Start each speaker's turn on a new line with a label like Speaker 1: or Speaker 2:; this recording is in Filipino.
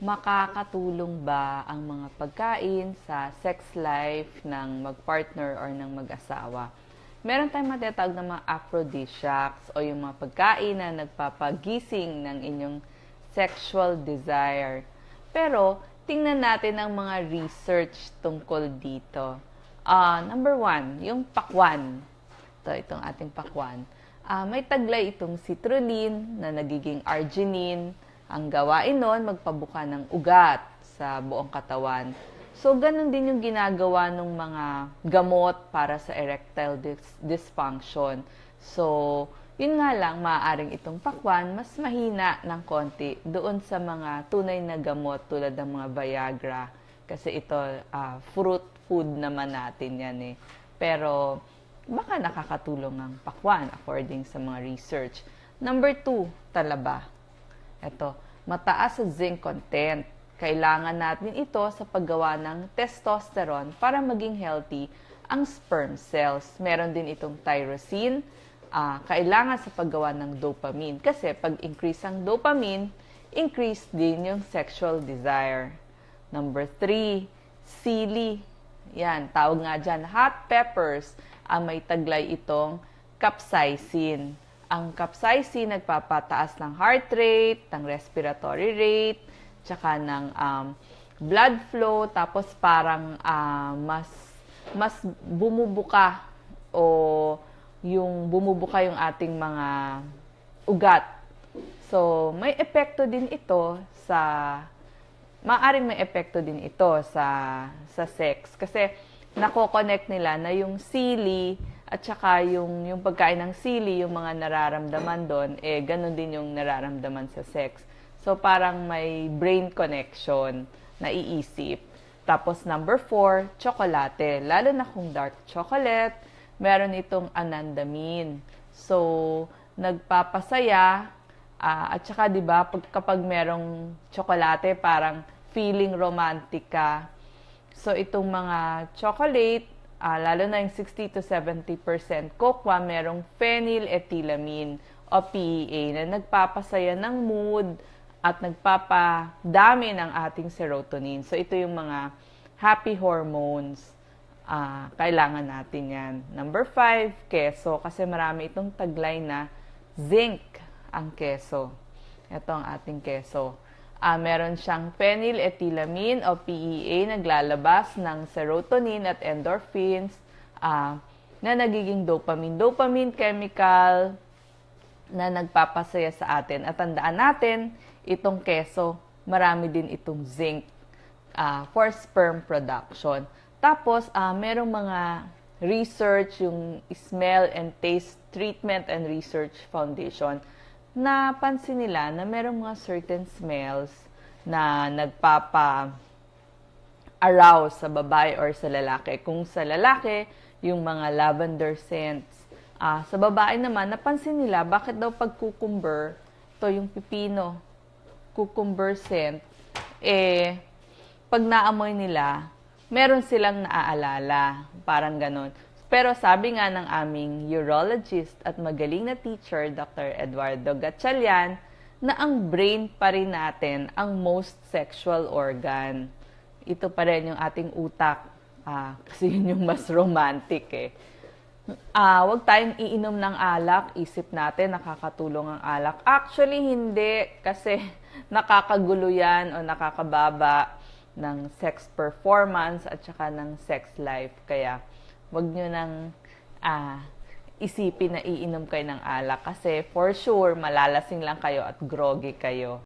Speaker 1: Makakatulong ba ang mga pagkain sa sex life ng magpartner or ng mag-asawa? Meron tayong matatawag na mga aphrodisiacs o yung mga pagkain na nagpapagising ng inyong sexual desire. Pero, tingnan natin ang mga research tungkol dito. Ah, number one, yung pakwan. Ito, itong ating pakwan. Ah, may taglay itong citrulline na nagiging arginine. Ang gawain nun, magpabuka ng ugat sa buong katawan. So, ganun din yung ginagawa ng mga gamot para sa erectile dis- dysfunction. So, yun nga lang, maaaring itong pakwan, mas mahina ng konti doon sa mga tunay na gamot tulad ng mga Viagra. Kasi ito, ah, fruit food naman natin yan eh. Pero, baka nakakatulong ang pakwan according sa mga research. Number two, talaba. Ito, mataas sa zinc content. Kailangan natin ito sa paggawa ng testosterone para maging healthy ang sperm cells. Meron din itong tyrosine, ah, kailangan sa paggawa ng dopamine. Kasi pag increase ang dopamine, increase din yung sexual desire. Number three, sili. Yan, tawag nga dyan, hot peppers. Ang may taglay itong capsaicin. Ang capsaicin nagpapataas ng heart rate, ng respiratory rate, tsaka ng um, blood flow, tapos parang ah, mas mas bumubuka o yung bumubuka yung ating mga ugat. So, may epekto din ito sa maaring may epekto din ito sa sa sex kasi nako-connect nila na yung sili at saka yung yung pagkain ng sili, yung mga nararamdaman doon eh ganun din yung nararamdaman sa sex. So parang may brain connection na iisip. Tapos number four, tsokolate. Lalo na kung dark chocolate, meron itong anandamine. So, nagpapasaya ah, at saka 'di ba pag kapag merong tsokolate parang feeling romantic. So itong mga chocolate, ah, lalo na yung 60 to 70% cocoa, merong phenylethylamine o PEA na nagpapasaya ng mood at nagpapadami ng ating serotonin. So ito yung mga happy hormones. Ah, kailangan natin yan. Number five, keso. Kasi marami itong taglay na zinc ang keso. Ito ang ating keso. Ah, meron siyang phenylethylamine o PEA naglalabas ng serotonin at endorphins ah, na nagiging dopamine. Dopamine chemical na nagpapasaya sa atin. At tandaan natin, itong keso, marami din itong zinc ah, for sperm production. Tapos, ah, merong mga research, yung Smell and Taste Treatment and Research Foundation, napansin nila na merong mga certain smells na nagpapa arouse sa babae or sa lalaki. Kung sa lalaki, yung mga lavender scents. Ah, sa babae naman, napansin nila bakit daw pag cucumber, to yung pipino, cucumber scent, eh, pag naamoy nila, meron silang naaalala. Parang ganon. Pero sabi nga ng aming urologist at magaling na teacher, Dr. Eduardo Gatchalian, na ang brain pa rin natin ang most sexual organ. Ito pa rin yung ating utak. Ah, kasi yun yung mas romantic eh. Ah, wag tayong iinom ng alak, isip natin nakakatulong ang alak. Actually hindi kasi nakakagulo yan o nakakababa ng sex performance at saka ng sex life. Kaya wag nyo nang ah, isipin na iinom kayo ng alak kasi for sure malalasing lang kayo at groggy kayo.